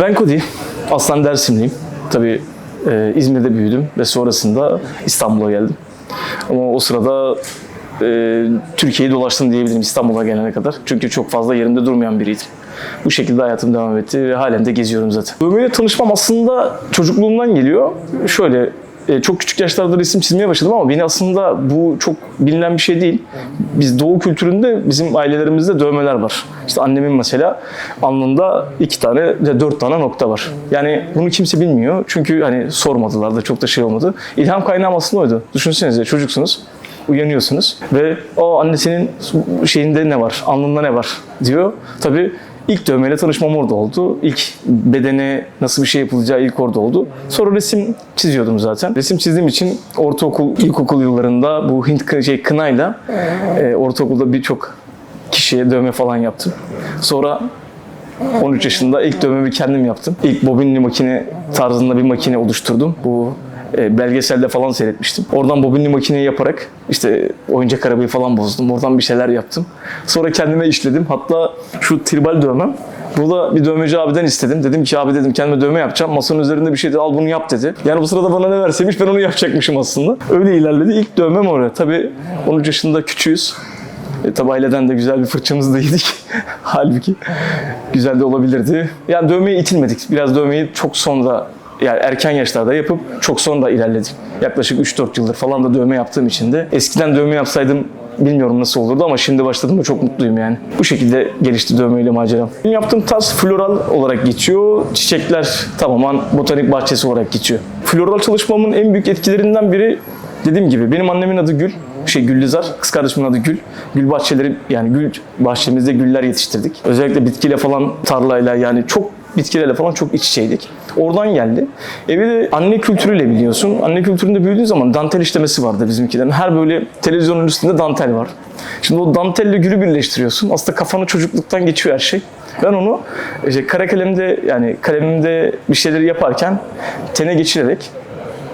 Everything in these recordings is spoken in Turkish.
Ben Kodi, aslan Dersimliyim. Tabii e, İzmir'de büyüdüm ve sonrasında İstanbul'a geldim. Ama o sırada e, Türkiye'yi dolaştım diyebilirim İstanbul'a gelene kadar. Çünkü çok fazla yerimde durmayan biriydim. Bu şekilde hayatım devam etti ve halen de geziyorum zaten. Dövmeyle tanışmam aslında çocukluğumdan geliyor. Şöyle çok küçük yaşlarda resim çizmeye başladım ama beni aslında bu çok bilinen bir şey değil. Biz doğu kültüründe bizim ailelerimizde dövmeler var. İşte annemin mesela alnında iki tane ve dört tane nokta var. Yani bunu kimse bilmiyor. Çünkü hani sormadılar da çok da şey olmadı. İlham kaynağım aslında oydu. Düşünsenize çocuksunuz uyanıyorsunuz ve o annesinin şeyinde ne var, alnında ne var diyor. Tabii ilk dövmeyle tanışmam orada oldu. İlk bedene nasıl bir şey yapılacağı ilk orada oldu. Sonra resim çiziyordum zaten. Resim çizdiğim için ortaokul, ilkokul yıllarında bu Hint şey, kınayla e, ortaokulda birçok kişiye dövme falan yaptım. Sonra 13 yaşında ilk dövmemi kendim yaptım. İlk bobinli makine tarzında bir makine oluşturdum. Bu e, belgeselde falan seyretmiştim. Oradan bobinli makineyi yaparak işte oyuncak arabayı falan bozdum. Oradan bir şeyler yaptım. Sonra kendime işledim. Hatta şu tribal dövmem. Burada bir dövmeci abiden istedim. Dedim ki abi dedim kendime dövme yapacağım. Masanın üzerinde bir şey. Al bunu yap dedi. Yani bu sırada bana ne verseymiş ben onu yapacakmışım aslında. Öyle ilerledi. İlk dövmem oraya. Tabii 13 yaşında küçüğüz. E, tabi aileden de güzel bir fırçamızı da yedik. Halbuki güzel de olabilirdi. Yani dövmeye itilmedik. Biraz dövmeyi çok sonra yani erken yaşlarda yapıp çok sonra ilerledik. Yaklaşık 3-4 yıldır falan da dövme yaptığım için de eskiden dövme yapsaydım bilmiyorum nasıl olurdu ama şimdi başladım da çok mutluyum yani. Bu şekilde gelişti dövmeyle maceram. Benim yaptığım tarz floral olarak geçiyor. Çiçekler tamamen botanik bahçesi olarak geçiyor. Floral çalışmamın en büyük etkilerinden biri dediğim gibi benim annemin adı Gül. Şey Güllüzar, kız kardeşimin adı Gül. Gül bahçeleri yani gül bahçemizde güller yetiştirdik. Özellikle bitkiyle falan tarlayla yani çok bitkilerle falan çok iç içeydik. Oradan geldi. E de anne kültürüyle biliyorsun. Anne kültüründe büyüdüğün zaman dantel işlemesi vardı bizimkilerin. Her böyle televizyonun üstünde dantel var. Şimdi o dantelle gülü birleştiriyorsun. Aslında kafanı çocukluktan geçiyor her şey. Ben onu işte kara kalemde yani kalemimde bir şeyleri yaparken tene geçirerek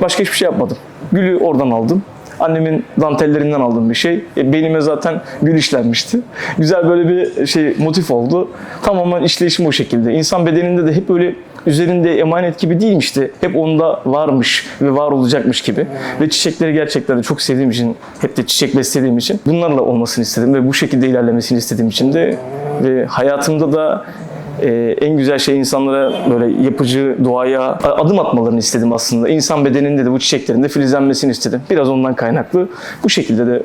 başka hiçbir şey yapmadım. Gülü oradan aldım. Annemin dantellerinden aldığım bir şey. E, beynime zaten gül işlenmişti. Güzel böyle bir şey motif oldu. Tamamen işleyişim o şekilde. İnsan bedeninde de hep böyle üzerinde emanet gibi değilmişti. Hep onda varmış ve var olacakmış gibi. Ve çiçekleri gerçekten de çok sevdiğim için, hep de çiçek beslediğim için bunlarla olmasını istedim ve bu şekilde ilerlemesini istediğim için de ve hayatımda da ee, en güzel şey insanlara böyle yapıcı doğaya adım atmalarını istedim aslında. İnsan bedeninde de bu çiçeklerin de filizlenmesini istedim. Biraz ondan kaynaklı. Bu şekilde de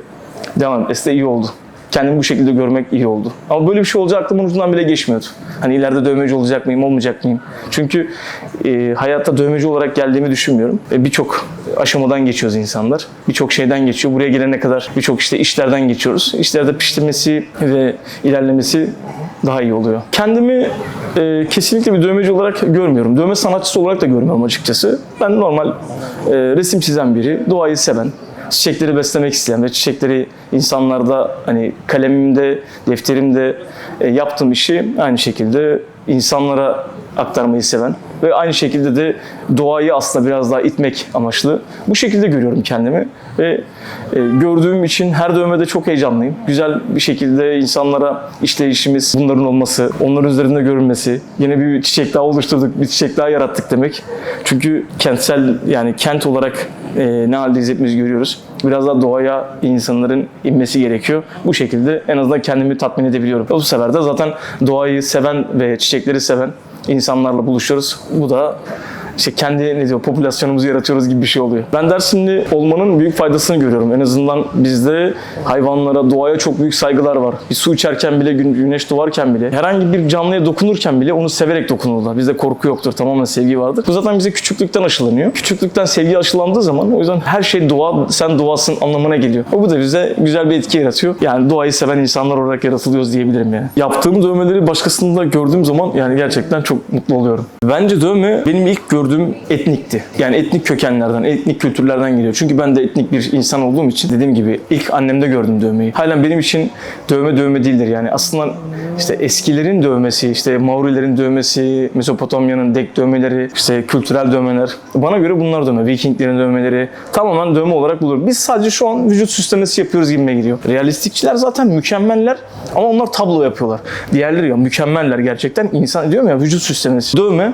devam etmesi de iyi oldu. Kendimi bu şekilde görmek iyi oldu. Ama böyle bir şey olacak aklımın ucundan bile geçmiyordu. Hani ileride dövmeci olacak mıyım, olmayacak mıyım? Çünkü e, hayatta dövmeci olarak geldiğimi düşünmüyorum. E, birçok aşamadan geçiyoruz insanlar. Birçok şeyden geçiyor. Buraya gelene kadar birçok işte işlerden geçiyoruz. İşlerde piştirmesi ve ilerlemesi daha iyi oluyor. Kendimi e, kesinlikle bir dövmeci olarak görmüyorum. Dövme sanatçısı olarak da görmüyorum açıkçası. Ben normal e, resim çizen biri, doğayı seven, çiçekleri beslemek isteyen ve çiçekleri insanlarda hani kalemimde, defterimde e, yaptığım işi aynı şekilde insanlara aktarmayı seven ve aynı şekilde de doğayı aslında biraz daha itmek amaçlı. Bu şekilde görüyorum kendimi ve e, gördüğüm için her dövmede çok heyecanlıyım. Güzel bir şekilde insanlara işleyişimiz, bunların olması, onların üzerinde görünmesi, yine bir çiçek daha oluşturduk, bir çiçek daha yarattık demek. Çünkü kentsel yani kent olarak e, ne haldeyiz hepimiz görüyoruz. Biraz daha doğaya insanların inmesi gerekiyor. Bu şekilde en azından kendimi tatmin edebiliyorum. Bu sefer de zaten doğayı seven ve çiçekleri seven insanlarla buluşuyoruz. Bu da işte kendi ne diyor popülasyonumuzu yaratıyoruz gibi bir şey oluyor. Ben Dersimli olmanın büyük faydasını görüyorum. En azından bizde hayvanlara, doğaya çok büyük saygılar var. Bir su içerken bile, gün- güneş doğarken bile, herhangi bir canlıya dokunurken bile onu severek dokunurlar. Bizde korku yoktur, tamamen sevgi vardır. Bu zaten bize küçüklükten aşılanıyor. Küçüklükten sevgi aşılandığı zaman o yüzden her şey doğa, sen doğasın anlamına geliyor. O bu da bize güzel bir etki yaratıyor. Yani doğayı seven insanlar olarak yaratılıyoruz diyebilirim yani. Yaptığım dövmeleri başkasında gördüğüm zaman yani gerçekten çok mutlu oluyorum. Bence dövme benim ilk gördüğüm gördüğüm etnikti. Yani etnik kökenlerden, etnik kültürlerden geliyor. Çünkü ben de etnik bir insan olduğum için dediğim gibi ilk annemde gördüm dövmeyi. Halen benim için dövme dövme değildir yani. Aslında işte eskilerin dövmesi, işte Maorilerin dövmesi, Mezopotamya'nın dek dövmeleri, işte kültürel dövmeler. Bana göre bunlar dövme. Vikinglerin dövmeleri tamamen dövme olarak bulur. Biz sadece şu an vücut süslemesi yapıyoruz gibime geliyor. Realistikçiler zaten mükemmeller ama onlar tablo yapıyorlar. Diğerleri ya mükemmeller gerçekten. İnsan diyorum ya vücut süslemesi. Dövme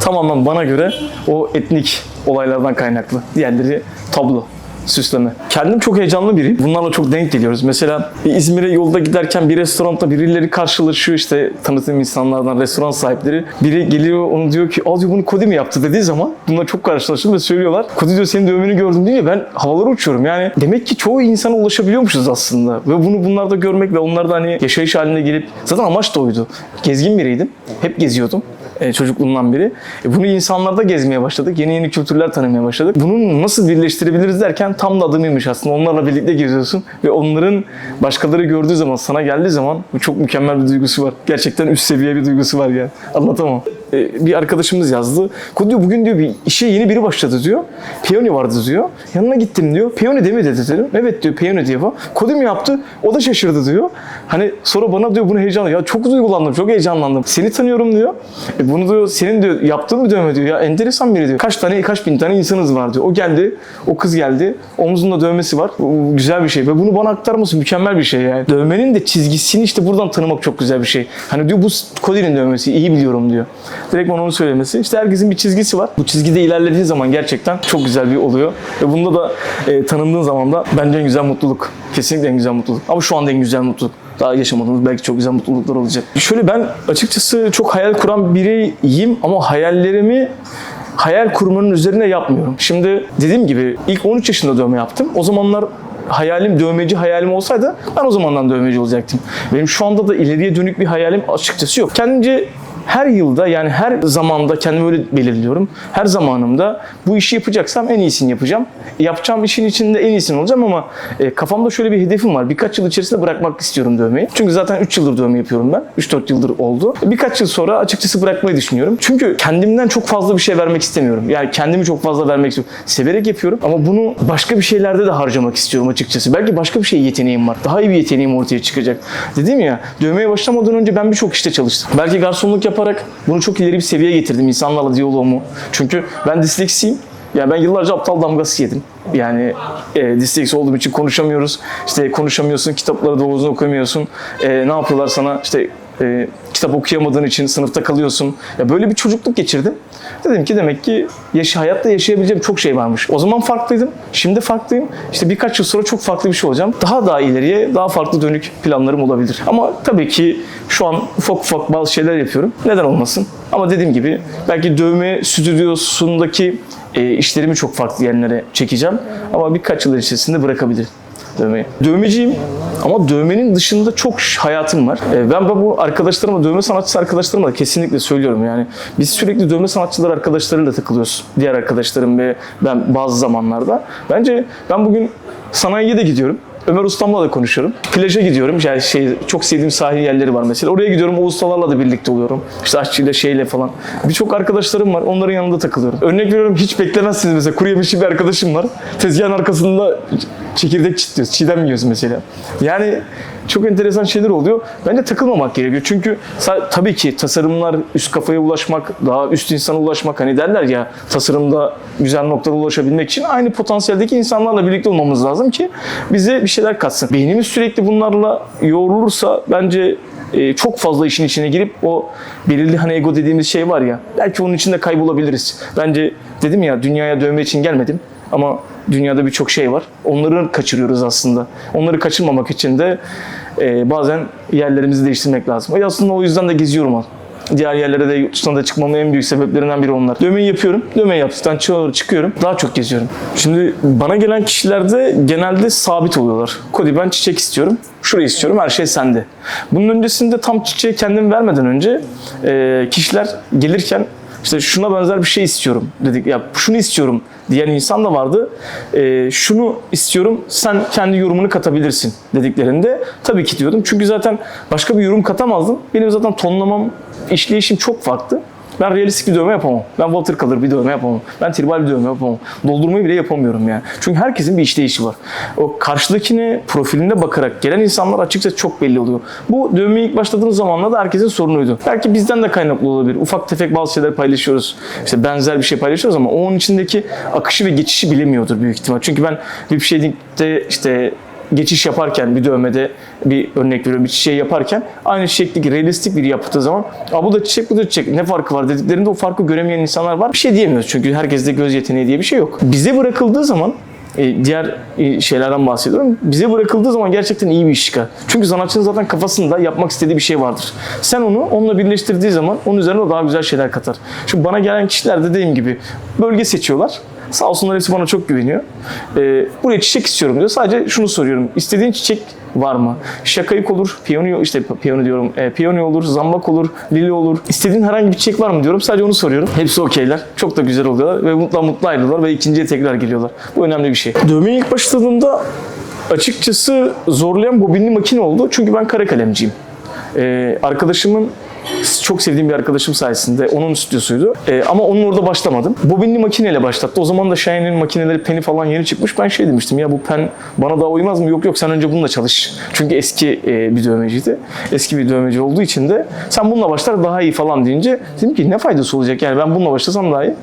tamamen bana göre o etnik olaylardan kaynaklı. Diğerleri tablo süsleme. Kendim çok heyecanlı biri. Bunlarla çok denk geliyoruz. Mesela İzmir'e yolda giderken bir restoranda birileri karşılaşıyor işte tanıdığım insanlardan restoran sahipleri. Biri geliyor onu diyor ki al diyor bunu Kodi mi yaptı dediği zaman bununla çok karşılaştım ve söylüyorlar. Kodi diyor senin dövmeni gördüm diyor ya ben havalara uçuyorum. Yani demek ki çoğu insana ulaşabiliyormuşuz aslında. Ve bunu bunlarda görmek ve onlarda hani yaşayış haline gelip zaten amaç da oydu. Gezgin biriydim. Hep geziyordum e, çocukluğumdan beri. E, bunu insanlarda gezmeye başladık. Yeni yeni kültürler tanımaya başladık. Bunu nasıl birleştirebiliriz derken tam da adımıymış aslında. Onlarla birlikte geziyorsun ve onların başkaları gördüğü zaman, sana geldiği zaman bu çok mükemmel bir duygusu var. Gerçekten üst seviye bir duygusu var yani. Anlatamam. E, bir arkadaşımız yazdı. Kod diyor bugün diyor bir işe yeni biri başladı diyor. Piyoni vardı diyor. Yanına gittim diyor. Piyoni değil mi dedi dedim. Evet diyor piyoni diyor falan. Kodi mi yaptı? O da şaşırdı diyor. Hani sonra bana diyor bunu heyecanlı. Ya çok duygulandım, çok heyecanlandım. Seni tanıyorum diyor. E bunu diyor senin diyor yaptığın bir dövme diyor. Ya enteresan biri diyor. Kaç tane kaç bin tane insanınız var diyor. O geldi. O kız geldi. Omzunda dövmesi var. Bu güzel bir şey. Ve bunu bana aktarması mükemmel bir şey yani. Dövmenin de çizgisini işte buradan tanımak çok güzel bir şey. Hani diyor bu Cody'nin dövmesi. iyi biliyorum diyor. Direkt onu söylemesi. İşte herkesin bir çizgisi var. Bu çizgide ilerlediği zaman gerçekten çok güzel bir oluyor. Ve bunda da e, tanındığın zaman da bence en güzel mutluluk. Kesinlikle en güzel mutluluk. Ama şu anda en güzel mutluluk. Daha yaşamadığımız belki çok güzel mutluluklar olacak. Şöyle ben açıkçası çok hayal kuran biriyim ama hayallerimi hayal kurmanın üzerine yapmıyorum. Şimdi dediğim gibi ilk 13 yaşında dövme yaptım. O zamanlar hayalim dövmeci hayalim olsaydı ben o zamandan dövmeci olacaktım. Benim şu anda da ileriye dönük bir hayalim açıkçası yok. Kendimce her yılda yani her zamanda kendimi öyle belirliyorum. Her zamanımda bu işi yapacaksam en iyisini yapacağım. Yapacağım işin içinde en iyisini olacağım ama e, kafamda şöyle bir hedefim var. Birkaç yıl içerisinde bırakmak istiyorum dövmeyi. Çünkü zaten 3 yıldır dövme yapıyorum ben. 3-4 yıldır oldu. Birkaç yıl sonra açıkçası bırakmayı düşünüyorum. Çünkü kendimden çok fazla bir şey vermek istemiyorum. Yani kendimi çok fazla vermek istiyorum. Severek yapıyorum ama bunu başka bir şeylerde de harcamak istiyorum açıkçası. Belki başka bir şey yeteneğim var. Daha iyi bir yeteneğim ortaya çıkacak. Dedim ya dövmeye başlamadan önce ben birçok işte çalıştım. Belki garsonluk yaparak bunu çok ileri bir seviyeye getirdim insanlarla diyaloğumu. Çünkü ben disleksiyim. Yani ben yıllarca aptal damgası yedim. Yani e, disleksi olduğum için konuşamıyoruz. İşte konuşamıyorsun, kitapları doğru düzgün okuyamıyorsun. E, ne yapıyorlar sana? İşte e, kitap okuyamadığın için sınıfta kalıyorsun. Ya böyle bir çocukluk geçirdim. Dedim ki demek ki yaş hayatta yaşayabileceğim çok şey varmış. O zaman farklıydım. Şimdi farklıyım. İşte birkaç yıl sonra çok farklı bir şey olacağım. Daha daha ileriye, daha farklı dönük planlarım olabilir. Ama tabii ki şu an ufak ufak bazı şeyler yapıyorum. Neden olmasın? Ama dediğim gibi belki dövme stüdyosundaki e, işlerimi çok farklı yerlere çekeceğim. Ama birkaç yıl içerisinde bırakabilirim dövmeyi. Dövmeciyim ama dövmenin dışında çok hayatım var. E, Ben ben bu arkadaşlarıma, dövme sanatçısı arkadaşlarıma da kesinlikle söylüyorum yani. Biz sürekli dövme sanatçıları arkadaşlarıyla takılıyoruz. Diğer arkadaşlarım ve ben bazı zamanlarda. Bence ben bugün sanayiye de gidiyorum. Ömer Ustam'la da konuşuyorum. Plaja gidiyorum. Yani şey çok sevdiğim sahil yerleri var mesela. Oraya gidiyorum. O ustalarla da birlikte oluyorum. İşte aşçıyla şeyle falan. Birçok arkadaşlarım var. Onların yanında takılıyorum. Örnek veriyorum hiç beklemezsiniz mesela. Kuru yemişçi bir arkadaşım var. Tezgahın arkasında çekirdek çitliyoruz. Çiğdem yiyoruz mesela. Yani çok enteresan şeyler oluyor. Bence takılmamak gerekiyor. Çünkü tabii ki tasarımlar üst kafaya ulaşmak, daha üst insana ulaşmak hani derler ya tasarımda güzel noktalara ulaşabilmek için aynı potansiyeldeki insanlarla birlikte olmamız lazım ki bize bir şeyler katsın. Beynimiz sürekli bunlarla yoğrulursa bence e, çok fazla işin içine girip o belirli hani ego dediğimiz şey var ya belki onun içinde kaybolabiliriz. Bence dedim ya dünyaya dövme için gelmedim ama dünyada birçok şey var. Onları kaçırıyoruz aslında. Onları kaçırmamak için de e, bazen yerlerimizi değiştirmek lazım. E aslında o yüzden de geziyorum Diğer yerlere de yurt da çıkmamın en büyük sebeplerinden biri onlar. Dövmeyi yapıyorum. Dövme yaptıktan çıkıyorum. Daha çok geziyorum. Şimdi bana gelen kişilerde genelde sabit oluyorlar. Kodi ben çiçek istiyorum. Şurayı istiyorum. Her şey sende. Bunun öncesinde tam çiçeği kendim vermeden önce e, kişiler gelirken işte şuna benzer bir şey istiyorum dedik. Ya şunu istiyorum diyen insan da vardı. Ee, şunu istiyorum sen kendi yorumunu katabilirsin dediklerinde tabii ki diyordum. Çünkü zaten başka bir yorum katamazdım. Benim zaten tonlamam, işleyişim çok farklı. Ben realistik bir dövme yapamam. Ben watercolor bir dövme yapamam. Ben tribal bir dövme yapamam. Doldurmayı bile yapamıyorum yani. Çünkü herkesin bir işleyişi var. O karşıdakine profiline bakarak gelen insanlar açıkçası çok belli oluyor. Bu dövmeye ilk başladığımız zamanlarda herkesin sorunuydu. Belki bizden de kaynaklı olabilir. Ufak tefek bazı şeyler paylaşıyoruz. İşte benzer bir şey paylaşıyoruz ama onun içindeki akışı ve geçişi bilemiyordur büyük ihtimal. Çünkü ben bir şeyde işte geçiş yaparken bir dövmede bir örnek veriyorum bir çiçeği yaparken aynı şekli realistik biri yaptığı zaman Aa, bu da çiçek bu da çiçek ne farkı var dediklerinde o farkı göremeyen insanlar var. Bir şey diyemiyoruz çünkü herkeste göz yeteneği diye bir şey yok. Bize bırakıldığı zaman e, diğer e, şeylerden bahsediyorum. Bize bırakıldığı zaman gerçekten iyi bir iş çıkar. Çünkü sanatçının zaten kafasında yapmak istediği bir şey vardır. Sen onu onunla birleştirdiği zaman onun üzerine daha güzel şeyler katar. Şimdi bana gelen kişiler de dediğim gibi bölge seçiyorlar. Sağ olsunlar hepsi bana çok güveniyor. Ee, buraya çiçek istiyorum diyor. Sadece şunu soruyorum. İstediğin çiçek var mı? Şakayık olur, piyano işte piyano diyorum. E, piyano olur, zambak olur, lili olur. İstediğin herhangi bir çiçek var mı diyorum. Sadece onu soruyorum. Hepsi okeyler. Çok da güzel oluyorlar ve mutlu mutlu ayrılıyorlar ve ikinciye tekrar geliyorlar. Bu önemli bir şey. Dövmeye ilk başladığımda açıkçası zorlayan bobinli makine oldu. Çünkü ben kara kalemciyim. Ee, arkadaşımın çok sevdiğim bir arkadaşım sayesinde onun stüdyosuydu. Ee, ama onun orada başlamadım. Bobinli makineyle başlattı. O zaman da Shine'in makineleri peni falan yeni çıkmış. Ben şey demiştim ya bu pen bana daha uymaz mı? Yok yok sen önce bununla çalış. Çünkü eski e, bir dövmeciydi. Eski bir dövmeci olduğu için de sen bununla başlar daha iyi falan deyince dedim ki ne faydası olacak yani ben bununla başlasam daha iyi.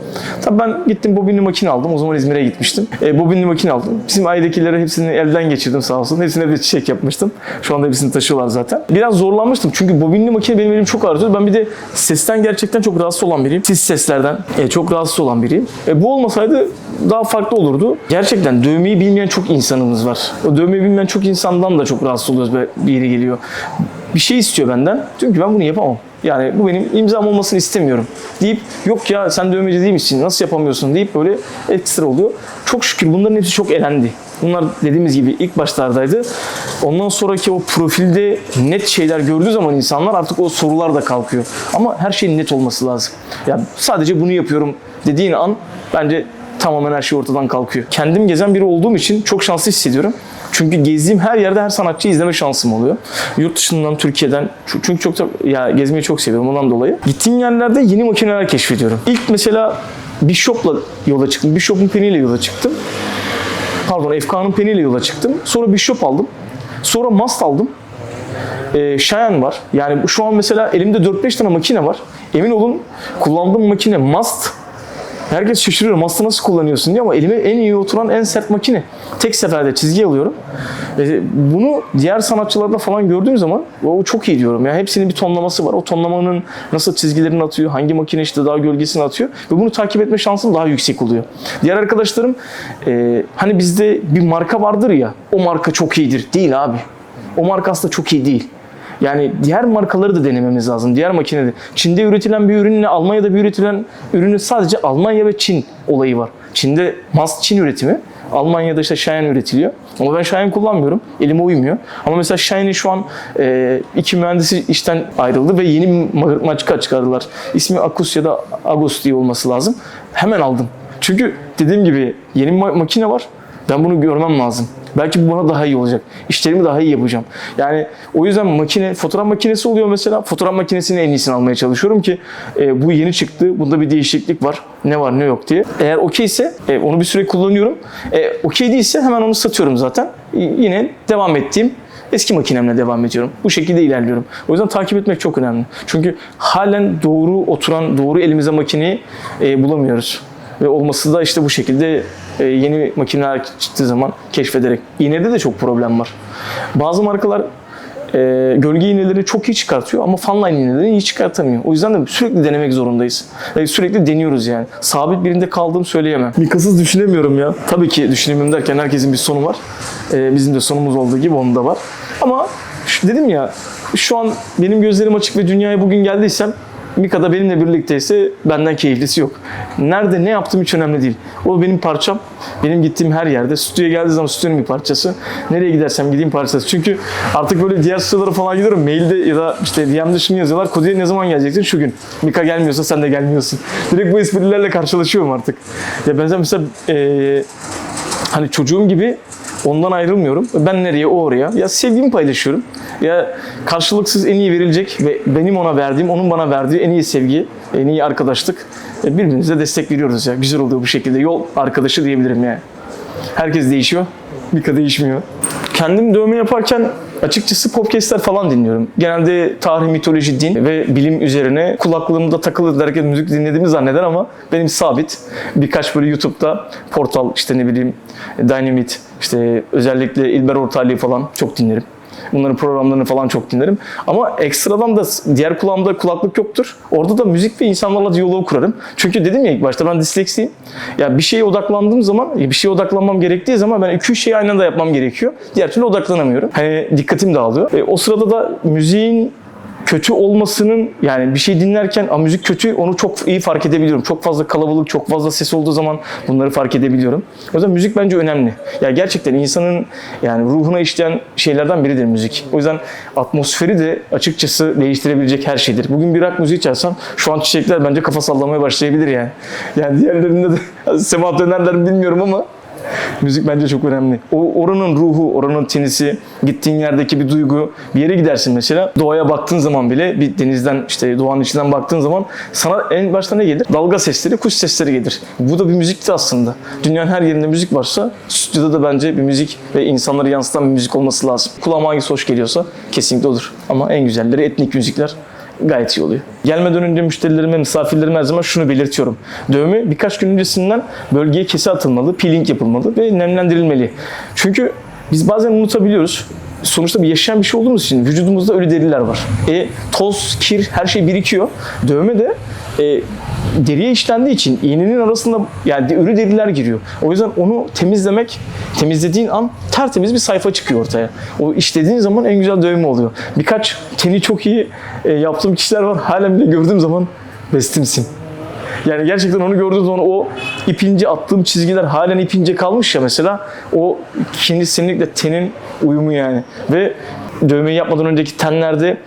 Tabii ben gittim bobinli makine aldım. O zaman İzmir'e gitmiştim. E, bobinli makine aldım. Bizim ailedekileri hepsini elden geçirdim sağ olsun. Hepsine bir çiçek yapmıştım. Şu anda hepsini taşıyorlar zaten. Biraz zorlanmıştım çünkü bobinli makine benim elim çok ağrıyordu. Ben bir de sesten gerçekten çok rahatsız olan biriyim. Siz seslerden e, çok rahatsız olan biriyim. E, bu olmasaydı daha farklı olurdu. Gerçekten dövmeyi bilmeyen çok insanımız var. O dövmeyi bilmeyen çok insandan da çok rahatsız oluyoruz. Böyle Biri geliyor. Bir şey istiyor benden. Diyorum ki ben bunu yapamam. Yani bu benim imzam olmasını istemiyorum. Deyip yok ya sen dövmeci değil misin? Nasıl yapamıyorsun? deyip böyle ekstra oluyor. Çok şükür bunların hepsi çok elendi. Bunlar dediğimiz gibi ilk başlardaydı. Ondan sonraki o profilde net şeyler gördüğü zaman insanlar artık o sorular da kalkıyor. Ama her şeyin net olması lazım. Yani sadece bunu yapıyorum dediğin an bence tamamen her şey ortadan kalkıyor. Kendim gezen biri olduğum için çok şanslı hissediyorum. Çünkü gezdiğim her yerde her sanatçıyı izleme şansım oluyor. Yurt dışından, Türkiye'den çünkü çok da ya gezmeyi çok seviyorum ondan dolayı. Gittiğim yerlerde yeni makineler keşfediyorum. İlk mesela Bishop'la yola çıktım. Bishop'un peniyle yola çıktım. Pardon Efkan'ın peniyle yola çıktım. Sonra Bishop aldım. Sonra Mast aldım. Ee, Cheyenne var. Yani şu an mesela elimde 4-5 tane makine var. Emin olun kullandığım makine Mast Herkes şaşırıyor. Mast'ı nasıl kullanıyorsun diye ama elime en iyi oturan en sert makine. Tek seferde çizgi alıyorum. E, bunu diğer sanatçılarda falan gördüğüm zaman o çok iyi diyorum. Ya hepsinin bir tonlaması var. O tonlamanın nasıl çizgilerini atıyor, hangi makine işte daha gölgesini atıyor ve bunu takip etme şansım daha yüksek oluyor. Diğer arkadaşlarım e, hani bizde bir marka vardır ya. O marka çok iyidir. Değil abi. O marka aslında çok iyi değil. Yani diğer markaları da denememiz lazım. Diğer makinede. Çin'de üretilen bir ürünle Almanya'da bir üretilen ürünün sadece Almanya ve Çin olayı var. Çin'de Mast Çin üretimi. Almanya'da işte Cheyenne üretiliyor. Ama ben Cheyenne kullanmıyorum. Elime uymuyor. Ama mesela Cheyenne'in şu an e, iki mühendisi işten ayrıldı ve yeni bir ma- maçka çıkardılar. İsmi Akus ya da Agos diye olması lazım. Hemen aldım. Çünkü dediğim gibi yeni bir ma- makine var. Ben bunu görmem lazım. Belki bu bana daha iyi olacak. İşlerimi daha iyi yapacağım. Yani o yüzden makine, fotoğraf makinesi oluyor mesela. Fotoğraf makinesinin en iyisini almaya çalışıyorum ki e, bu yeni çıktı. Bunda bir değişiklik var. Ne var ne yok diye. Eğer okeyse e, onu bir süre kullanıyorum. E, okey değilse hemen onu satıyorum zaten. Y- yine devam ettiğim eski makinemle devam ediyorum. Bu şekilde ilerliyorum. O yüzden takip etmek çok önemli. Çünkü halen doğru oturan, doğru elimize makineyi e, bulamıyoruz. Ve olması da işte bu şekilde e, yeni makineler çıktığı zaman keşfederek. İğnede de çok problem var. Bazı markalar e, gölge iğneleri çok iyi çıkartıyor ama fanline iğnelerini iyi çıkartamıyor. O yüzden de sürekli denemek zorundayız. Ve sürekli deniyoruz yani. Sabit birinde kaldığım söyleyemem. Mikasız düşünemiyorum ya. Tabii ki düşünemiyorum derken herkesin bir sonu var. E, bizim de sonumuz olduğu gibi onun da var. Ama dedim ya şu an benim gözlerim açık ve dünyaya bugün geldiysem Mika da benimle birlikteyse benden keyiflisi yok. Nerede ne yaptığım hiç önemli değil. O benim parçam. Benim gittiğim her yerde. Stüdyoya geldiği zaman stüdyonun bir parçası. Nereye gidersem gideyim parçası. Çünkü artık böyle diğer stüdyolara falan gidiyorum. Mailde ya da işte DM'de şunu yazıyorlar. Kodiye ne zaman geleceksin? Şu gün. Mika gelmiyorsa sen de gelmiyorsun. Direkt bu esprilerle karşılaşıyorum artık. Ya ben mesela eee hani çocuğum gibi Ondan ayrılmıyorum. Ben nereye o oraya. Ya sevgimi paylaşıyorum. Ya karşılıksız en iyi verilecek ve benim ona verdiğim, onun bana verdiği en iyi sevgi, en iyi arkadaşlık. E, Birbirimize destek veriyoruz ya. Güzel oluyor bu şekilde. Yol arkadaşı diyebilirim yani. Herkes değişiyor. Mika değişmiyor. Kendim dövme yaparken açıkçası podcastler falan dinliyorum. Genelde tarih, mitoloji, din ve bilim üzerine kulaklığımda takılı derken müzik dinlediğimi zanneder ama benim sabit. Birkaç böyle YouTube'da portal işte ne bileyim Dynamite işte özellikle İlber Ortaylı'yı falan çok dinlerim. Bunların programlarını falan çok dinlerim. Ama ekstradan da diğer kulağımda kulaklık yoktur. Orada da müzik ve insanlarla diyaloğu kurarım. Çünkü dedim ya ilk başta ben disleksiyim. Ya bir şeye odaklandığım zaman, bir şeye odaklanmam gerektiği zaman ben iki üç şeyi aynı anda yapmam gerekiyor. Diğer türlü odaklanamıyorum. Hani dikkatim dağılıyor. E, o sırada da müziğin kötü olmasının yani bir şey dinlerken a müzik kötü onu çok iyi fark edebiliyorum. Çok fazla kalabalık, çok fazla ses olduğu zaman bunları fark edebiliyorum. O yüzden müzik bence önemli. Ya gerçekten insanın yani ruhuna işleyen şeylerden biridir müzik. O yüzden atmosferi de açıkçası değiştirebilecek her şeydir. Bugün bir rock müziği çalsam şu an çiçekler bence kafa sallamaya başlayabilir yani. Yani diğerlerinde de sema dönerler mi bilmiyorum ama Müzik bence çok önemli. O oranın ruhu, oranın tenisi, gittiğin yerdeki bir duygu. Bir yere gidersin mesela. Doğaya baktığın zaman bile bir denizden işte doğanın içinden baktığın zaman sana en başta ne gelir? Dalga sesleri, kuş sesleri gelir. Bu da bir müzikti aslında. Dünyanın her yerinde müzik varsa stüdyoda da bence bir müzik ve insanları yansıtan bir müzik olması lazım. Kulağıma hangisi hoş geliyorsa kesinlikle olur. Ama en güzelleri etnik müzikler gayet iyi oluyor. Gelmeden önce müşterilerime, misafirlerime her zaman şunu belirtiyorum. Dövme birkaç gün öncesinden bölgeye kese atılmalı, peeling yapılmalı ve nemlendirilmeli. Çünkü biz bazen unutabiliyoruz. Sonuçta bir yaşayan bir şey olduğumuz için vücudumuzda ölü deriler var. E, toz, kir, her şey birikiyor. Dövme de e, deriye işlendiği için iğnenin arasında yani ölü deriler giriyor. O yüzden onu temizlemek, temizlediğin an tertemiz bir sayfa çıkıyor ortaya. O işlediğin zaman en güzel dövme oluyor. Birkaç teni çok iyi e, yaptığım kişiler var. Halen bile gördüğüm zaman bestimsin. Yani gerçekten onu gördüğüm zaman o ipince attığım çizgiler halen ipince kalmış ya mesela o kesinlikle tenin uyumu yani. Ve dövmeyi yapmadan önceki tenlerde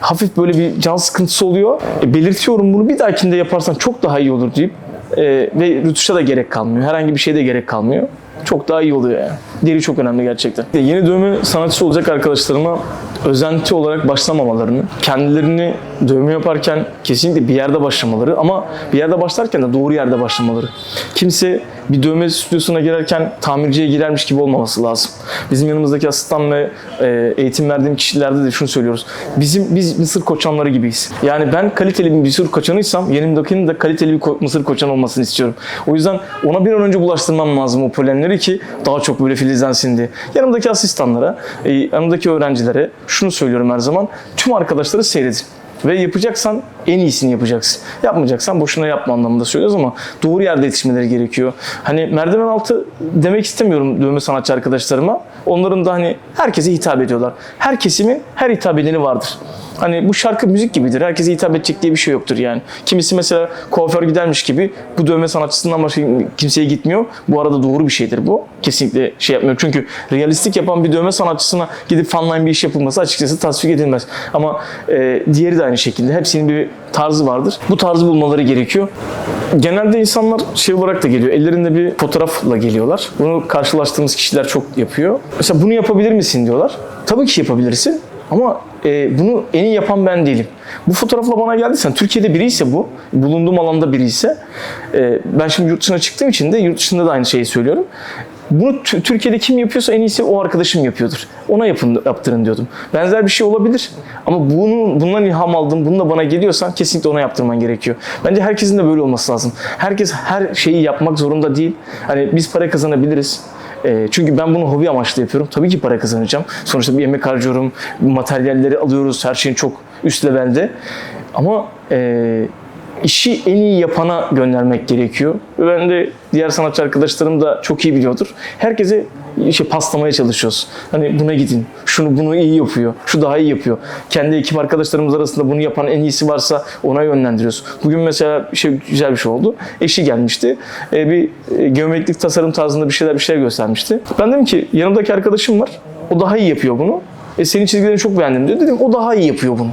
hafif böyle bir can sıkıntısı oluyor. E, belirtiyorum bunu bir dahakinde yaparsan çok daha iyi olur deyip e, ve rütuşa da gerek kalmıyor. Herhangi bir şeye de gerek kalmıyor. Çok daha iyi oluyor yani. Deri çok önemli gerçekten. E, Yeni dövme sanatçısı olacak arkadaşlarıma özenti olarak başlamamalarını, kendilerini dövme yaparken kesinlikle bir yerde başlamaları ama bir yerde başlarken de doğru yerde başlamaları. Kimse bir dövme stüdyosuna girerken tamirciye girermiş gibi olmaması lazım. Bizim yanımızdaki asistan ve e, eğitim verdiğim kişilerde de şunu söylüyoruz. Bizim biz mısır koçanları gibiyiz. Yani ben kaliteli bir mısır koçanıysam yanımdakinin de kaliteli bir mısır koçan olmasını istiyorum. O yüzden ona bir an önce bulaştırmam lazım o polenleri ki daha çok böyle filizlensin diye. Yanımdaki asistanlara, e, yanımdaki öğrencilere şunu söylüyorum her zaman. Tüm arkadaşları seyredin. Ve yapacaksan en iyisini yapacaksın. Yapmayacaksan boşuna yapma anlamında söylüyoruz ama doğru yerde yetişmeleri gerekiyor. Hani merdiven altı demek istemiyorum dövme sanatçı arkadaşlarıma. Onların da hani herkese hitap ediyorlar. Her kesimin her hitap edeni vardır. Hani bu şarkı müzik gibidir. Herkese hitap edecek diye bir şey yoktur yani. Kimisi mesela kuaför gidermiş gibi bu dövme sanatçısından başka kimseye gitmiyor. Bu arada doğru bir şeydir bu. Kesinlikle şey yapmıyor. Çünkü realistik yapan bir dövme sanatçısına gidip fanline bir iş yapılması açıkçası tasvip edilmez. Ama e, diğeri de aynı şekilde. Hepsinin bir tarzı vardır. Bu tarzı bulmaları gerekiyor. Genelde insanlar şey olarak da geliyor. Ellerinde bir fotoğrafla geliyorlar. Bunu karşılaştığımız kişiler çok yapıyor. Mesela bunu yapabilir misin diyorlar. Tabii ki yapabilirsin. Ama e, bunu en iyi yapan ben değilim. Bu fotoğrafla bana geldiysen, Türkiye'de biri ise bu, bulunduğum alanda biri ise, e, ben şimdi yurt dışına çıktığım için de yurt dışında da aynı şeyi söylüyorum. Bunu Tü- Türkiye'de kim yapıyorsa en iyisi o arkadaşım yapıyordur. Ona yapın, yaptırın diyordum. Benzer bir şey olabilir ama bunun, bundan ilham aldım, bunu da bana geliyorsan kesinlikle ona yaptırman gerekiyor. Bence herkesin de böyle olması lazım. Herkes her şeyi yapmak zorunda değil. Hani biz para kazanabiliriz. E, çünkü ben bunu hobi amaçlı yapıyorum. Tabii ki para kazanacağım. Sonuçta bir emek harcıyorum. Materyalleri alıyoruz. Her şeyin çok üst levelde. Ama e, işi en iyi yapana göndermek gerekiyor. Ve ben de diğer sanatçı arkadaşlarım da çok iyi biliyordur. Herkese şey paslamaya çalışıyoruz. Hani buna gidin. Şunu bunu iyi yapıyor. Şu daha iyi yapıyor. Kendi ekip arkadaşlarımız arasında bunu yapan en iyisi varsa ona yönlendiriyoruz. Bugün mesela şey güzel bir şey oldu. Eşi gelmişti. E, bir e, geometrik tasarım tarzında bir şeyler bir şeyler göstermişti. Ben dedim ki yanımdaki arkadaşım var. O daha iyi yapıyor bunu. E, senin çizgilerini çok beğendim diyor. Dedim o daha iyi yapıyor bunu.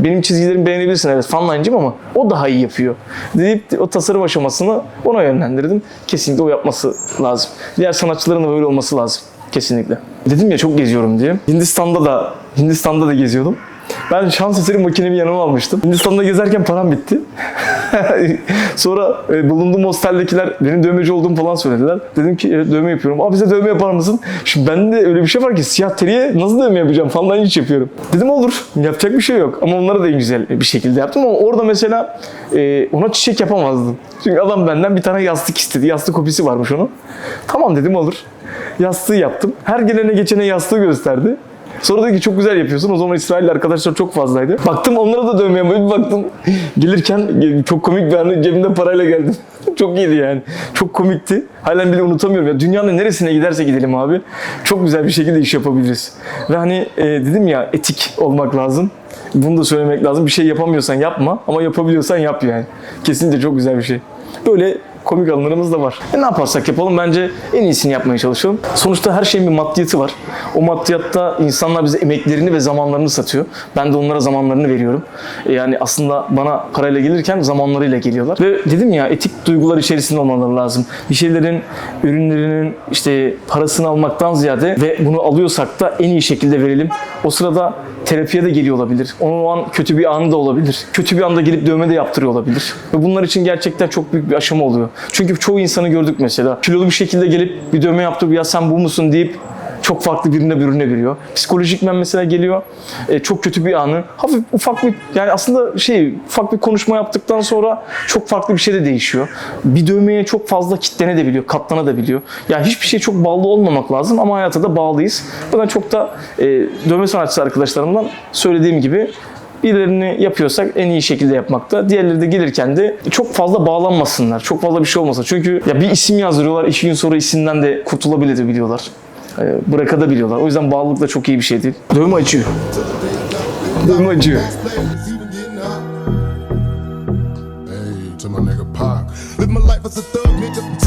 Benim çizgilerimi beğenebilirsin evet fanline'cım ama o daha iyi yapıyor. Deyip o tasarım aşamasını ona yönlendirdim. Kesinlikle o yapması lazım. Diğer sanatçıların da böyle olması lazım. Kesinlikle. Dedim ya çok geziyorum diye. Hindistan'da da Hindistan'da da geziyordum. Ben şans eseri makinemi yanıma almıştım. Hindistan'da gezerken param bitti. Sonra e, bulunduğum hostellekiler benim dövmeci olduğumu falan söylediler. Dedim ki "Evet, dövme yapıyorum. Abi bize dövme yapar mısın? Şimdi bende öyle bir şey var ki siyah teriye nasıl dövme yapacağım falan hiç yapıyorum. Dedim olur. Yapacak bir şey yok. Ama onlara da en güzel bir şekilde yaptım ama orada mesela e, ona çiçek yapamazdım. Çünkü adam benden bir tane yastık istedi. Yastık kopisi varmış onun. Tamam dedim olur. Yastığı yaptım. Her gelene geçene yastığı gösterdi. Sonra dedi ki çok güzel yapıyorsun. O zaman İsrailli arkadaşlar çok fazlaydı. Baktım onlara da dövme yapmayı bir baktım. Gelirken çok komik bir anı cebimde parayla geldim. çok iyiydi yani. Çok komikti. Halen bile unutamıyorum. Ya dünyanın neresine giderse gidelim abi. Çok güzel bir şekilde iş yapabiliriz. Ve hani e, dedim ya etik olmak lazım. Bunu da söylemek lazım. Bir şey yapamıyorsan yapma ama yapabiliyorsan yap yani. Kesinlikle çok güzel bir şey. Böyle komik anlarımız da var. E ne yaparsak yapalım bence en iyisini yapmaya çalışalım. Sonuçta her şeyin bir maddiyatı var. O maddiyatta insanlar bize emeklerini ve zamanlarını satıyor. Ben de onlara zamanlarını veriyorum. E yani aslında bana parayla gelirken zamanlarıyla geliyorlar. Ve dedim ya etik duygular içerisinde olmaları lazım. Bir şeylerin, ürünlerinin işte parasını almaktan ziyade ve bunu alıyorsak da en iyi şekilde verelim. O sırada terapiye de geliyor olabilir. Onun o an kötü bir anı da olabilir. Kötü bir anda gelip dövme de yaptırıyor olabilir. Ve bunlar için gerçekten çok büyük bir aşama oluyor. Çünkü çoğu insanı gördük mesela. Kilolu bir şekilde gelip bir dövme yaptırıp ya sen bu musun deyip çok farklı birine birine veriyor. Psikolojikmen mesela geliyor. e, çok kötü bir anı. Hafif ufak bir yani aslında şey ufak bir konuşma yaptıktan sonra çok farklı bir şey de değişiyor. Bir dövmeye çok fazla kitlenebiliyor, katlanabiliyor. Yani hiçbir şey çok bağlı olmamak lazım ama hayata da bağlıyız. Ben çok da e, dövme sanatçısı arkadaşlarımdan söylediğim gibi birilerini yapıyorsak en iyi şekilde yapmakta. Diğerleri de gelirken de çok fazla bağlanmasınlar. Çok fazla bir şey olmasın. Çünkü ya bir isim yazdırıyorlar. iki gün sonra isimden de kurtulabiliyorlar. Ee, bırakabiliyorlar. O yüzden bağlılık da çok iyi bir şey değil. Dövme acıyor. Dövme acıyor. Hey, to my nigga Pac. Live my life as a thug, nigga.